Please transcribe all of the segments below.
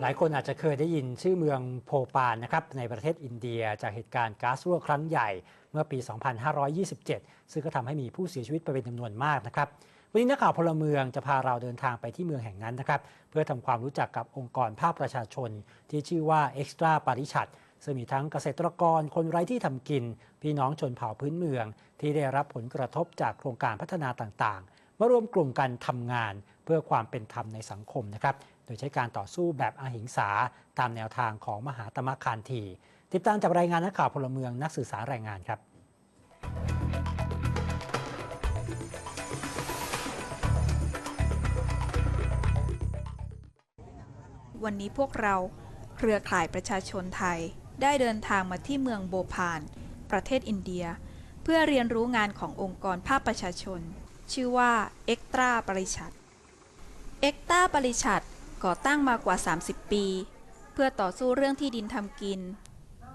หลายคนอาจจะเคยได้ยินชื่อเมืองโพปานนะครับในประเทศอินเดียจากเหตุการณ์ก๊าซรั่วครั้งใหญ่เมื่อปี 2527 ซึ่งก็ทำให้มีผู้เสียชีวิตไปเป็นจำนวนมากนะครับ วันนี้นักข่าวพลเมืองจะพาเราเดินทางไปที่เมืองแห่งนั้นนะครับ เพื่อทำความรู้จักกับองค์กรภาคประชาชน ที่ชื่อว่า Extra ปาริชัดซึ่งมีทั้งเกษตรกรคนไร้ที่ทำกิน พี่น้องชนเผ่าพื้นเมือง ที่ได้รับผลกระทบจากโครงการพัฒนาต่างๆ มารวมกลุ่มกันทำงาน เพื่อความเป็นธรรมในสังคมนะครับ โดยใช้การต่อสู้แบบอหิงสาตามแนวทางของมหาตมะคานที ติดตามจากรายงานนักข่าวพลเมืองนักสื่อสารรายงานครับวันนี้พวกเราเครือข่ายประชาชนไทย ได้เดินทางมาที่เมืองโบพาน ประเทศอินเดีย เพื่อเรียนรู้งานขององค์กรภาคประชาชน ชื่อว่าเอ็กตราปริชัด เอ็กตราปริชัดก่อตั้งมากว่า 30 ปี เพื่อต่อสู้เรื่องที่ดินทำกิน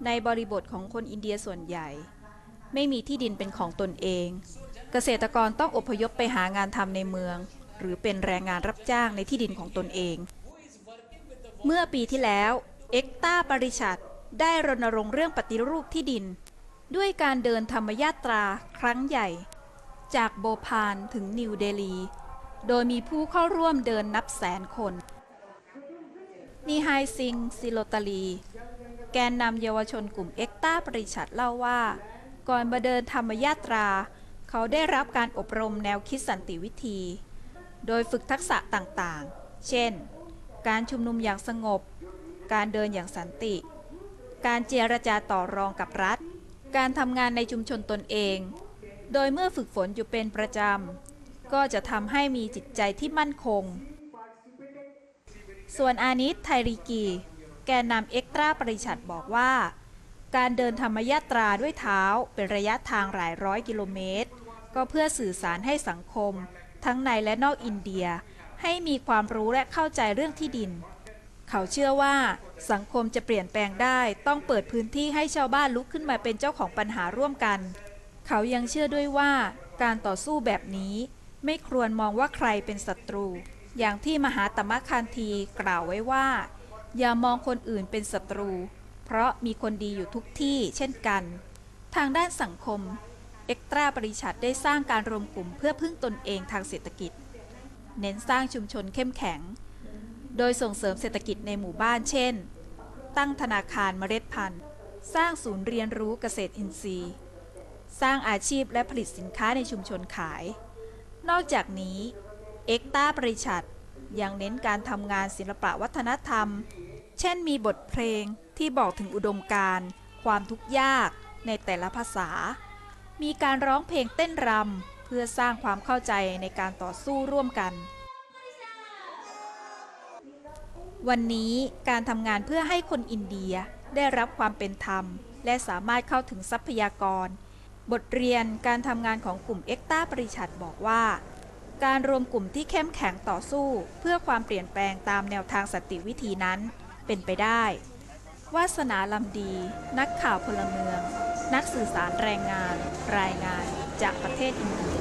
ในบริบทของคนอินเดียส่วนใหญ่ ไม่มีที่ดินเป็นของตนเอง เกษตรกรต้องอพยพไปหางานทำในเมือง หรือเป็นแรงงานรับจ้างในที่ดินของตนเอง เมื่อปีที่แล้วเอ็กตาปริชัดได้รณรงค์เรื่องปฏิรูปที่ดิน ด้วยการเดินธรรมยาตราครั้งใหญ่ จากโบพานถึงนิวเดลี โดยมีผู้เข้าร่วมเดินนับแสนคนนีไฮซิงซิโลตาลี แกนนำเยาวชนกลุ่มเอ็กตาปริชัดเล่าว่า ก่อนมาเดินธรรมยาตรา เขาได้รับการอบรมแนวคิดสันติวิธี โดยฝึกทักษะต่างๆ เช่น การชุมนุมอย่างสงบ การเดินอย่างสันติ การเจรจาต่อรองกับรัฐ การทำงานในชุมชนตนเอง โดยเมื่อฝึกฝนอยู่เป็นประจำ ก็จะทำให้มีจิตใจที่มั่นคง ส่วนอานิตไทริกี แกนนำเอ็กตราปริชัดบอกว่า การเดินธรรมยาตราด้วยเท้าเป็นระยะทางหลายร้อยกิโลเมตร ก็เพื่อสื่อสารให้สังคม ทั้งในและนอกอินเดีย ให้มีความรู้และเข้าใจเรื่องที่ดิน เขาเชื่อว่าสังคมจะเปลี่ยนแปลงได้ต้องเปิดพื้นที่ให้ชาวบ้านลุกขึ้นมาเป็นเจ้าของปัญหาร่วมกัน เขายังเชื่อด้วยว่าการต่อสู้แบบนี้ ไม่ควรมองว่าใครเป็นศัตรู อย่างที่มหาตมะคานทีกล่าวไว้ว่า อย่ามองคนอื่นเป็นศัตรู เพราะมีคนดีอยู่ทุกที่เช่นกัน ทางด้านสังคม เอ็กตราปริชัดได้สร้างการรวมกลุ่มเพื่อพึ่งตนเองทางเศรษฐกิจ เน้นสร้างชุมชนเข้มแข็ง โดยส่งเสริมเศรษฐกิจในหมู่บ้านเช่น ตั้งธนาคารเมล็ดพันธุ์ สร้างศูนย์เรียนรู้เกษตรอินทรีย์ สร้างอาชีพและผลิตสินค้าในชุมชนขาย นอกจากนี้ เอ็กตาปริชัดยังเน้นการทำงานศิลปะวัฒนธรรม เช่นมีบทเพลงที่บอกถึงอุดมการณ์ ความทุกข์ยากในแต่ละภาษา มีการร้องเพลงเต้นรำเพื่อสร้างความเข้าใจในการต่อสู้ร่วมกัน วันนี้การทำงานเพื่อให้คนอินเดียได้รับความเป็นธรรม และสามารถเข้าถึงทรัพยากร บทเรียนการทำงานของกลุ่มเอ็กตาปริชัดบอกว่า การรวมกลุ่มที่เข้มแข็งต่อสู้ เพื่อความเปลี่ยนแปลงตามแนวทางสติวิธีนั้น เป็นไปได้ วาสนาลำดี นักข่าวพลเมือง นักสื่อสารแรงงาน รายงานจากประเทศอินเดีย